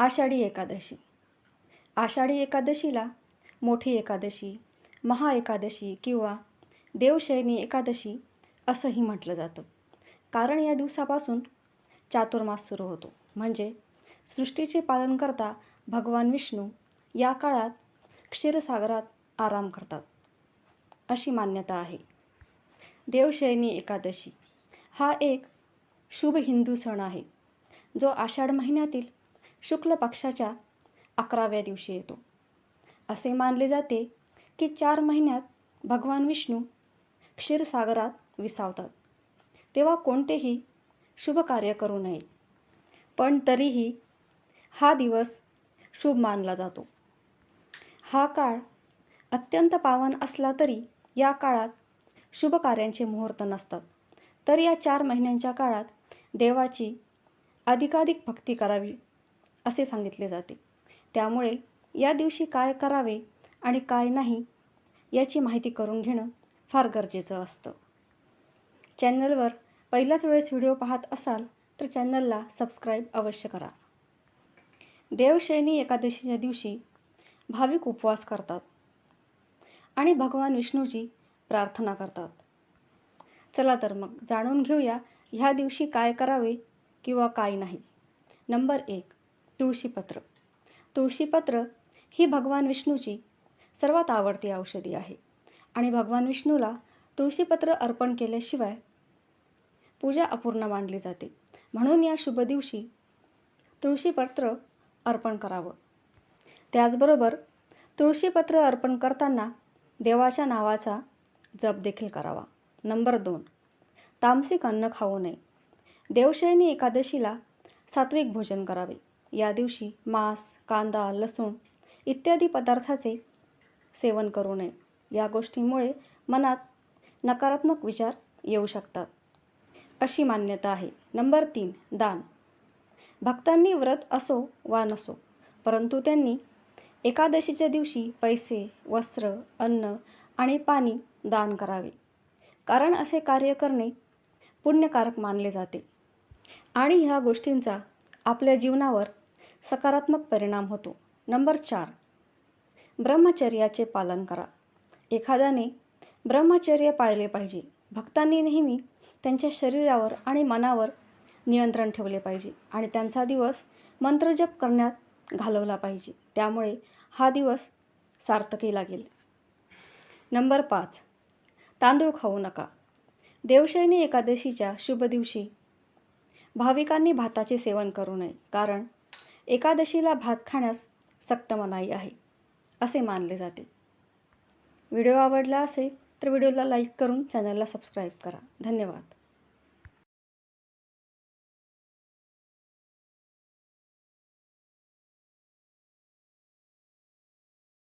आषाढी एकादशी. आषाढी एकादशीला मोठी एकादशी महाएकादशी किंवा देवशयनी एकादशी असंही म्हटलं जातं. कारण या दिवसापासून चातुर्मास सुरू होतो. म्हणजे सृष्टीचे पालन करता भगवान विष्णू या काळात क्षीरसागरात आराम करतात. अशी मान्यता आहे. देवशयनी एकादशी हा एक शुभ हिंदू सण आहे. जो आषाढ महिन्यातील शुक्ल पक्षाच्या अकराव्या दिवशी येतो. असे मानले जाते की चार महिन्यात भगवान विष्णू क्षीरसागरात विसावतात. तेव्हा कोणतेही शुभ कार्य करू नये. पण तरीही हा दिवस शुभ मानला जातो. हा काळ अत्यंत पावन असला तरी या काळात शुभ कार्यांचे मुहूर्त नसतात. तर या चार महिन्यांच्या काळात देवाची अधिकाधिक भक्ती करावी. असे सांगितले जाते. त्यामुळे या दिवशी काय करावे आणि काय नाही याची माहिती करून घेणं फार गरजेचं असतं. चॅनलवर पहिल्याच वेळेस व्हिडिओ पाहत असाल तर चॅनलला सबस्क्राईब अवश्य करा. देवशयनी एकादशीच्या दिवशी भाविक उपवास करतात आणि भगवान विष्णूची प्रार्थना करतात. चला तर मग जाणून घेऊया ह्या दिवशी काय करावे किंवा काय नाही. नंबर एक तुळशीपत्र. तुळशीपत्र ही भगवान विष्णूची सर्वात आवडती औषधी आहे. आणि भगवान विष्णूला तुळशीपत्र अर्पण केल्याशिवाय पूजा अपूर्ण मानली जाते. म्हणून या शुभ दिवशी तुळशीपत्र अर्पण करावं. त्याचबरोबर तुळशीपत्र अर्पण करताना देवाच्या नावाचा जप देखील करावा. नंबर दोन तामसिक अन्न खाऊ नये. देवशयनी एकादशीला सात्विक भोजन करावे. या दिवशी मांस कांदा लसूण इत्यादी पदार्थाचे सेवन करू नये. या गोष्टीमुळे मनात नकारात्मक विचार येऊ शकतात. अशी मान्यता आहे. नंबर तीन दान. भक्तांनी व्रत असो वा नसो परंतु त्यांनी एकादशीच्या दिवशी पैसे वस्त्र अन्न आणि पाणी दान करावे. कारण असे कार्य करणे पुण्यकारक मानले जाते. आणि ह्या गोष्टींचा आपल्या जीवनावर सकारात्मक परिणाम होतो. नंबर चार. ब्रह्मचर्याचे पालन करा. एखाद्याने ब्रह्मचर्य पाळले पाहिजे. भक्तांनी नेहमी त्यांच्या शरीरावर आणि मनावर नियंत्रण ठेवले पाहिजे आणि त्यांचा दिवस मंत्रजप करण्यात घालवला पाहिजे. त्यामुळे हा दिवस सार्थकी लागेल नंबर पाच. तांदूळ खाऊ नका. देवशयनी एकादशीच्या शुभ दिवशी भाविकांनी भाताचे सेवन करू नये. कारण एकादशीला भात खाण्यास सक्त मनाई आहे असे मानले जाते. व्हिडिओ आवडला असेल तर व्हिडिओला लाईक करून चॅनलला सबस्क्राईब करा. धन्यवाद.